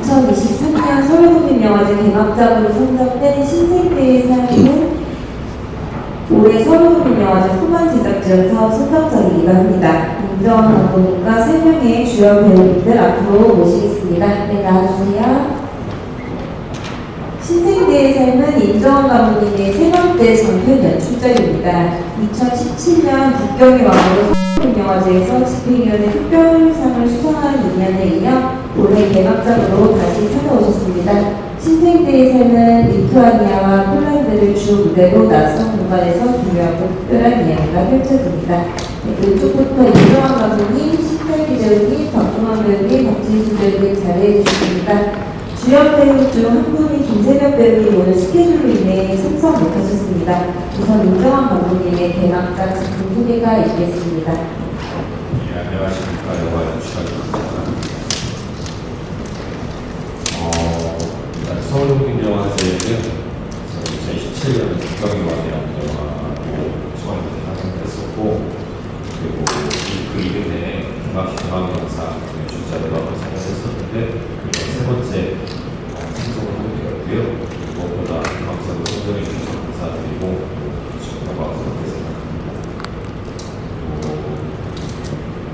2023년 서울국민영화제 개막작으로 선정된 신생대의 삶은 올해 서울국민영화제 후반 제작 지원 사업 선정작이기도 합니다. 임정원 감독님과 3명의 주요 배우님들 앞으로 모시겠습니다. 네, 나와주세요. 신생대의 삶은 임정원 감독님의 세 번째 장편 연출작입니다. 2017년 국경의 왕으로 서울국민영화제에서 집행위원회 특별상을 수상한 인연에 이어 올해 개막작으로 다시 찾아오셨습니다. 신생대의 삶은 리투아니아와 폴란드를 주 무대로 낯선 공간에서 기묘하고 특별한 이야기가 펼쳐집니다. 네, 이쪽부터 임정환 감독님, 신태기 배우님, 박종환 배우님, 박진수 배우님 자리해 주셨습니다. 주연 배우 중 한 분이 김세벽 배우님 오늘 스케줄로 인해 참석 못하셨습니다. 우선 임정환 감독님의 개막작 작품 소개가 있겠습니다. 예, 안녕하십니까. 영화 연출입니다. 어, 일단 서울국민영화제는 2017년 국경의 왕이라는 영화로 처음 탄생했었고, 그리고 이- 그 이듬해 연출자로 한번 참여했었는데, 이번 세 번째 되었고요. 무엇보다 김학사로 선정해 주셔서 감사드리고, 축하하고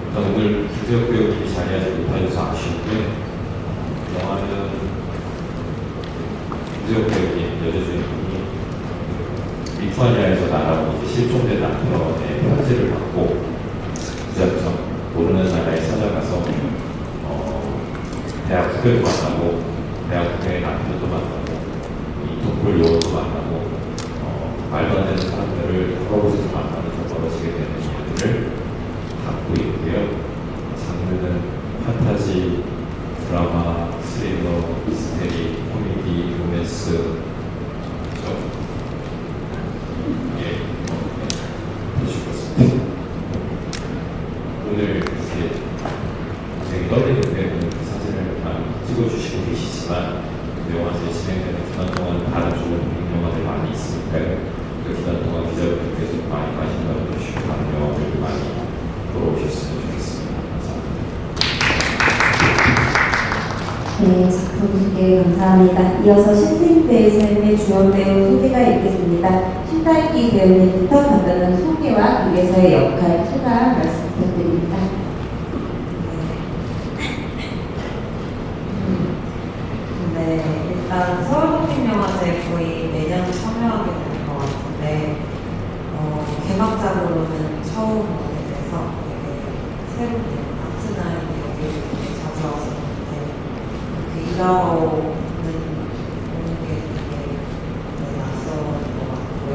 일단 오늘 김세혁 배우님이 자리하지 못하셔서 아쉬운데 영화는 김세혁 배우님 여자 주인공이 리투아니아에서 날아온 실종된 남편의 편지를 받고 무작정 모르는 나라에 찾아가서 어, 대학 후배도 만나고 대학 후배의도 만나고 인터폴 요원도 만나고 어, 말도 안 되는 사람들을 벌어지게 되는 이야기를 갖고 있고요. 장르는 판타지, 드라마, 스릴러, 미스테리, 코미디, 로맨스, 좀 예, 해주셨습니다. 오늘 이렇게 굉장히 떨리는 배우는 그 사진을 많이 찍어주시고 계시지만 영화제 진행되는 기간 동안 다른 좋은 영화들 많이 있으니까요. 그 기간 동안 기자분들께서 많이 관심 가져주시고 다른 영화들도 많이 보러 오셨으면 좋겠습니다. 감사합니다. 네, 작품 소개 감사합니다. 이어서 신생대의 삶의 주연 배우 소개가 있겠습니다. 신달기 배우님부터 간단한 소개와 위에서의 역할 소감 말씀 부탁드립니다. 네, 일단 서울국민영화제 거의 매년 참여하게 되는 것 같은데 어, 개막작으로는 처음 오게 돼서 되게 새롭게 아트나인 여기 되게 자주 왔었는데 그 일하러는 오는 게 되게 네, 낯선 것 같고요.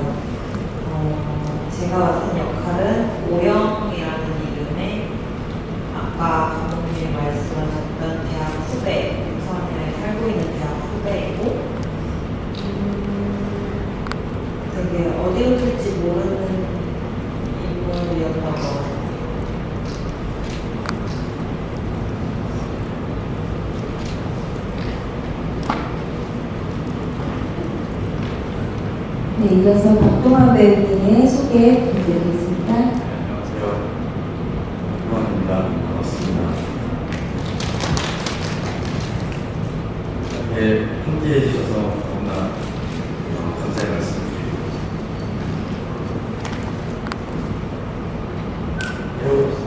어, 제가 맡은 역할은 오영이라는 이름의 아까 감독님이 말씀하셨던 대학 후배, 부산에 살고 있는 대학 후배이고, 음, 되게 어디 오실지 모르는 인물이었던 것 같아요. 네, 이어서 박동환 배우님의 소개 부탁드리겠습니다. 안녕하세요. 김원입니다. 반갑습니다. 이렇게 함께 해 주셔서 너무나 어, 감사의 말씀드리고 배우로서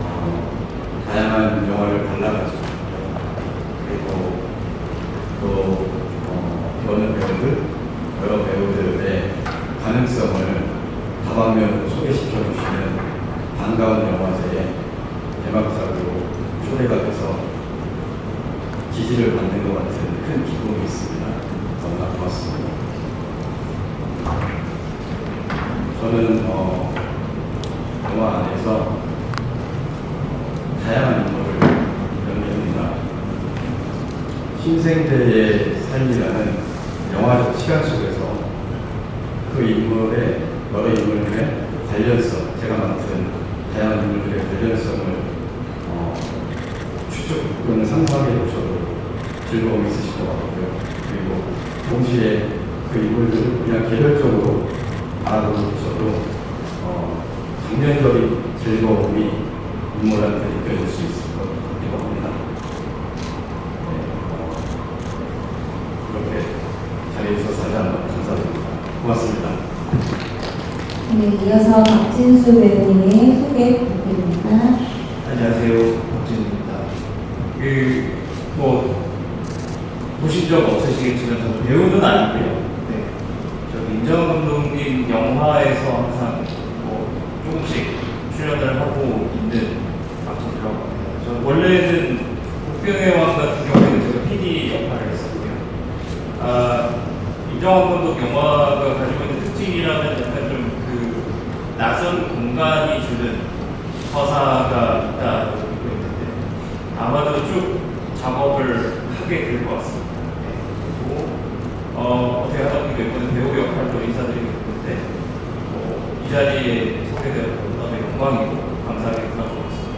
어, 다양한 영화를 발라가지고 그리고 또 어, 여느 배우들 여러 배우들의 가능성을 다방면으로 소개시켜 주시는 반가운 영화제에 개막작으로 초대가 돼서 지지를 받는 것 같은 큰 기쁨이 있습니다. 너무나 고맙습니다. 저는 어, 영화 안에서 다양한 인물을 연기합니다. 신생대의 삶이라는 영화적 시간 속에서 그 인물의 여러 인물들의 관련성, 제가 맡은 다양한 인물들의 관련성을 어, 추적 부분을 상세하게 보셔도 즐거움이 있으실 것 같고요. 그리고 동시에 그 인물들을 그냥 개별적으로 알아보셔도 어, 장면적인 즐거움이 인물한테 느껴질 수 있을 것 같기도 합니다. 네, 어, 이렇게 자리에 있어서 다시 한번 감사드립니다. 고맙습니다. 네, 이어서 박진수 배우님의 소개 부탁드립니다. 안녕하세요. 박진수입니다. 그, 뭐, 보신 적 없으시겠지만 저는 배우는 아닌데요. 네. 저 임정환 감독님 영화에서 항상 뭐 조금씩 출연을 하고 있는 악터라고 합니다. 저 원래는 복병의 왕 같은 경우에는 제가 PD 역할을 했었고요. 아, 임정환 감독 영화가 가지고 있는 특징이라면 약간 좀 그 낯선 공간이 주는 있는데 아마도 쭉 작업을 하게 될 것 같습니다. 네. 그리고 어, 어떻게 하다 보니까 이번에 배우 역할로 인사드리게 됐는데 뭐, 이 자리에 소개되어서 너무 영광이고 감사하게 생각하고 있습니다.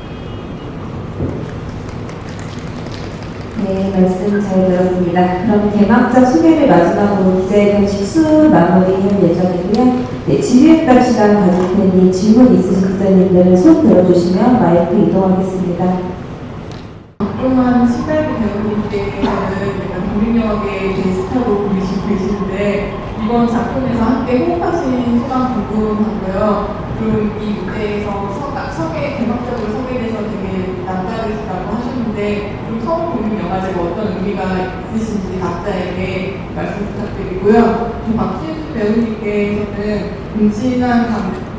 네, 말씀 잘 들었습니다. 그럼 개막작 소개를 마지막으로 기자의 공식 수 마무리할 예정이고요. 네, 질의응답 시간 가질 테니 질문 있으신 기자님들은 손 들어주시면 마이크 이동하겠습니다. 박동환 신발부 배우님께서는 약간 독립영화계의 게스트하고 계시고 계시는데 이번 작품에서 함께 호흡하신 소감 궁금하고요. 좀이 무대에서 서, 서계 개막적으로 소개돼서 되게 남다르시다고 하셨는데 좀 서울 독립영화제가 어떤 의미가 있으신지 각자에게 말씀 부탁드리고요. 또 박진수 배우님께서는 임진한 감,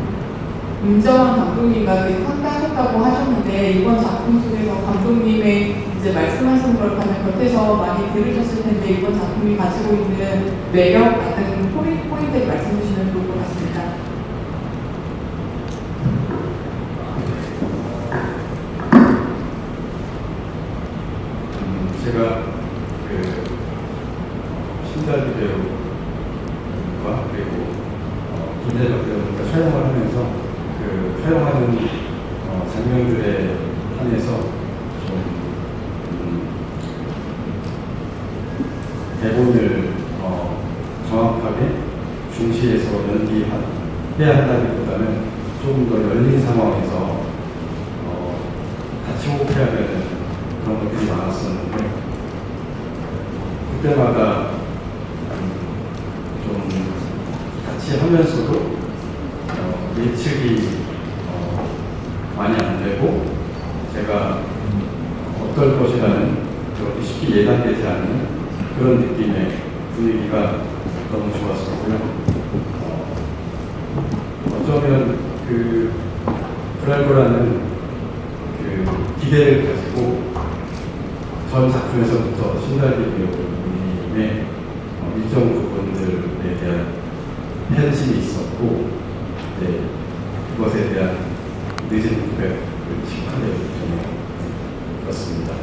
임정환 감독님과 상담했다고 하셨는데 이번 작품 속에서 감독님의 이제 말씀하신 걸 가장 곁에서 많이 들으셨을 텐데 이번 작품이 가지고 있는 매력 같은 포인트, 포인트를 말씀해 주시면 좋을 것 같습니다. 음, 제가 그 신달리 배우와 그리고 어, 김재적 배우님과 촬영을 하면서 그 촬영하는 어, 장면들에 한해서 좀 음, 대본을 어, 정확하게 중시해서 연기해야 한다기보다는 조금 더 열린 상황에서 어, 같이 호흡해야 되는 그런 것들이 많았었는데 그때마다 음, 좀 같이 하면서도 어, 예측이 어, 많이 안 되고 제가 어떨 것이라는 그렇게 쉽게 예상되지 않는 그런 느낌의 분위기가 너무 좋았었고요. 어, 어쩌면 그 브랄브라는 그 기대를 가지고 전 작품에서부터 신달리 배우님의 어, 일정 부분들에 대한 팬심이 있었고 네, 그것에 대한 늦은 고백을 직하게 되네요. 그렇습니다.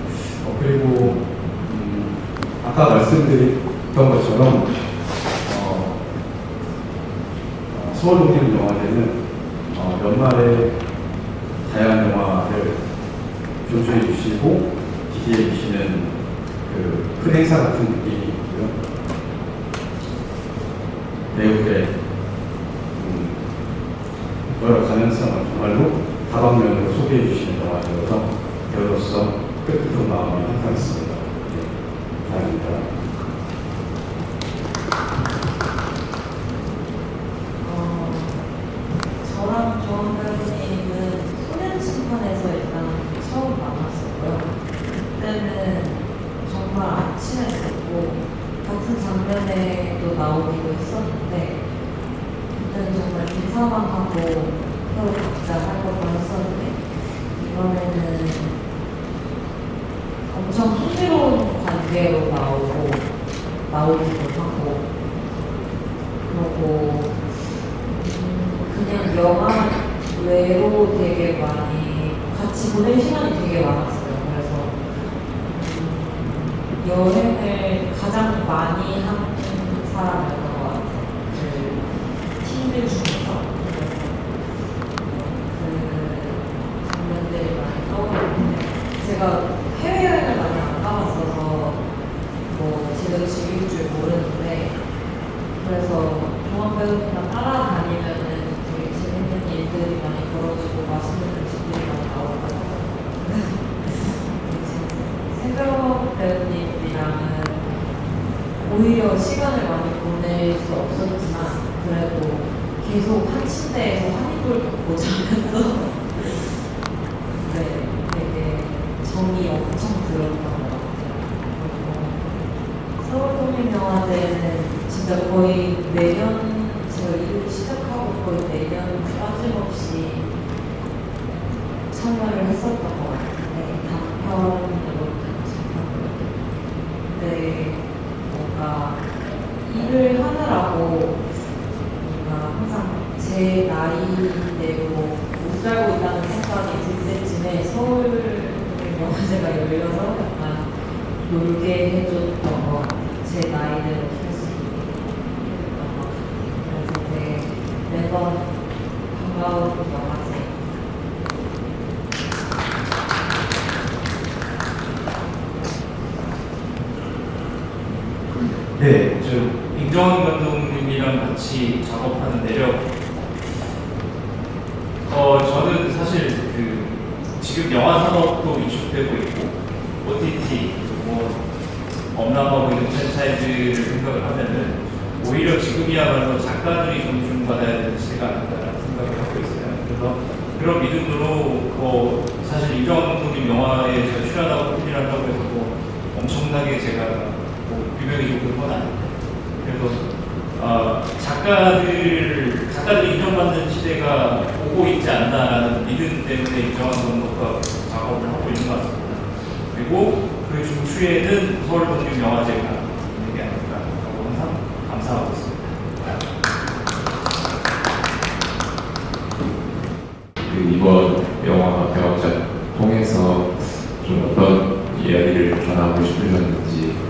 어, 그리고 음, 아까 말씀드렸던 것처럼 어, 어, 서울독립영화제는 어, 연말에 다양한 영화를 조주해 주시고 지지해 주시는 그 큰 행사 같은 느낌이고요. 배우들의 음, 여러 가능성을 정말로 다방면으로 소개해 주시는 영화이어서 배우로서 뜻깊은 마음이 항상 있습니다. 네, 감사합니다. 어, 저랑 조원 배우님은 소년 심판에서 일단 처음 만났었고요. 그때는 정말 안 친했었고 같은 장면에도 나오기도 했었는데 그때는 정말 인사만 하고 서로 각자 할 것도 했었는데 이번에는 엄청 흥미로운 관계로 나오고 나오기도 하고 그리고 음, 그냥 영화 외로 되게 많이 같이 보낼 시간이 되게 많았어요. 그래서 음, 여행을 가장 많이 한 사람이었던 것 같아요. 그 팀들 중에서. 그래서 그 장면들이 많이 떠오르는데 제가 해외여행을 많이 안 가봤어서 뭐 제대로 즐길 줄 모르는데 그래서 종합 배우님과 따라다니면은 되게 재밌는 일들이 많이 벌어지고 맛있는 음식들이 많이 나오고 생각 배우님이랑은 오히려 시간을 많이 보낼 수 없었지만 그래도 계속 한 침대에서 한 이불 받고 자면서 네, 되게 정이 엄청 들었던 것 같아요. 그리고 서울동립영화제는 진짜 거의 매년 제가 일을 시작하고 거의 매년 빠짐없이 참여를 했었던 것 같은데 단편으로 참여를 뭔가 일을 하느라고 뭔가 항상 제 나이대로 못 살고 있다는 생각이 들 때쯤에 서울 영화제가 열려서 약간 놀게 해줬던 것 같아요. 제 나이대로 살수 있게 해줬던 것 같아요. 그래서 되게 매번 반가운 영화제 네, 저 임정원 감독님이랑 같이 작업하는 내력. 어, 저는 사실 그 지금 영화 산업도 위축되고 있고 OTT 뭐 엄람하고 있는 프랜차이즈를 생각을 하면은 오히려 지금이야말로 작가들이 존중받아야 되는 시대가 아닌가라는 생각을 하고 있어요. 그래서 그런 믿음으로 뭐 사실 임정원 감독님 영화에 제가 출연하고 필이한다고 해서 뭐 엄청나게 제가 뭐 유명해지고 그런 건 아닌데 그래도 어, 작가들 작가들이 인정받는 시대가 오고 있지 않나라는 믿음 때문에 임정환 감독과 작업을 하고 있는 것 같습니다. 그리고 그 중추에는 서울 독립 영화제가 있는 게 아닐까라고 항상 감사하고 있습니다. 그 이번 영화 배역자 통해서 좀 어떤 이야기를 전하고 싶으셨는지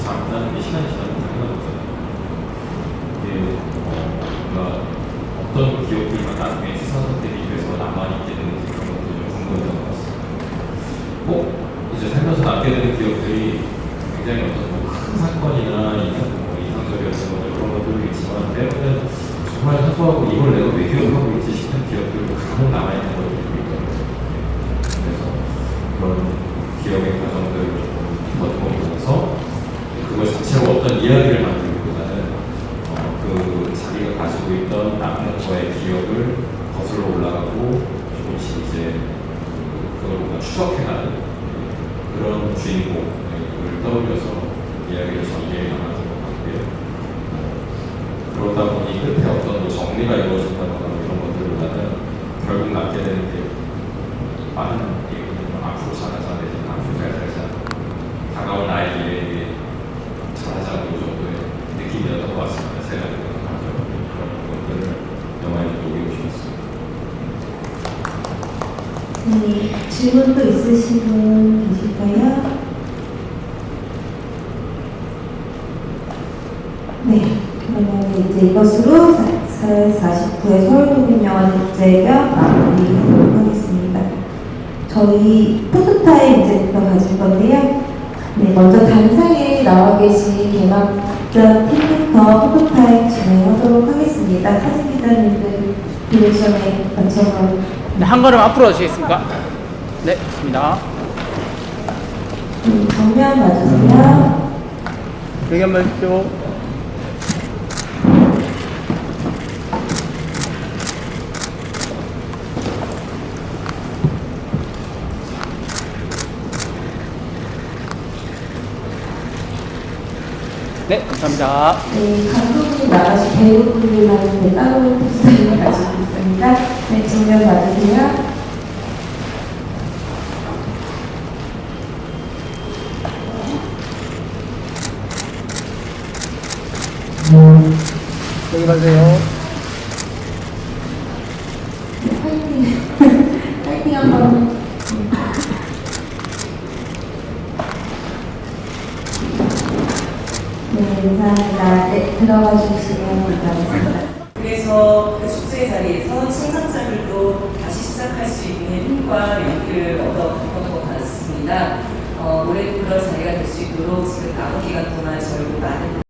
잘안 나는 게 시간이 지나면 거잖아요. 이게 어, 뭔가 어떤 기억들만 나중에 시선에 대비해서 남아있게 되는지 그런 것들이 좀 궁금했던 것 같습니다. 꼭 이제 살면서 남게 되는 기억들이 굉장히 어떤 뭐큰 사건이나 이상, 뭐 이상적이었던 것들 그런 것들도 있지만 때로는 정말 사소하고 이걸 내가 왜 기억하고 있지 싶은 기억들도 것들이 있거든요. 그래서 그런 기억의 과정들을 조금 더듬어보면서 그것 자체로 어떤 이야기를 만들기보다는 어, 그 자기가 가지고 있던 남는 거의 기억을 거슬러 올라가고 조금씩 이제 그- 그걸 뭔가 추적해가는 그런 주인공을 떠올려서 이야기를 전개해 나가는 것 같고요. 어, 그러다 보니 끝에 어떤 뭐 정리가 이루어진다거나 뭐 이런 것들보다는 결국 남게 되는 게 많은 얘기는 앞으로 잘하자 내지는 앞으로 잘 살자 다가올 나의 미래에 잘하자 이 정도의 느낌이었던 것 같습니다. 제가 느꼈던 감정 그런 것들을 영화에 좀 녹이고 싶었습니다. 네, 질문 또 있으신 분 계실까요? 네, 그러면 이제 이것으로 49회 서울독립영화제가 마무리하도록 하겠습니다. 저희 포토타임 이제부터 가질 건데요. 네, 먼저 단상에 나와 계신 개막자 팀부터 포토타임 진행하도록 하겠습니다. 사진 기자님들 디렉션에 맞춰서 네, 한 걸음 앞으로 가시겠습니까? 네, 좋습니다. 음, 정면 봐주세요. 여기 한번 해주십시오. 네, 감사합니다. 네, 감독님 나가신 배우분들만 네, 따로 포스터를 가지고 있습니다. 네, 정면 봐주세요. 여기 가세요. 네, 파이팅. 파이팅 한 번. 네, 감사합니다. 네, 들어가 주시면 감사하겠습니다. 그래서 그 축제 자리에서 창작자들도 다시 시작할 수 있는 힘과 용기를 얻어갔던 것 같습니다. 어, 올해 그런 자리가 될 수 있도록 지금 남은 기간 동안 저희도 많은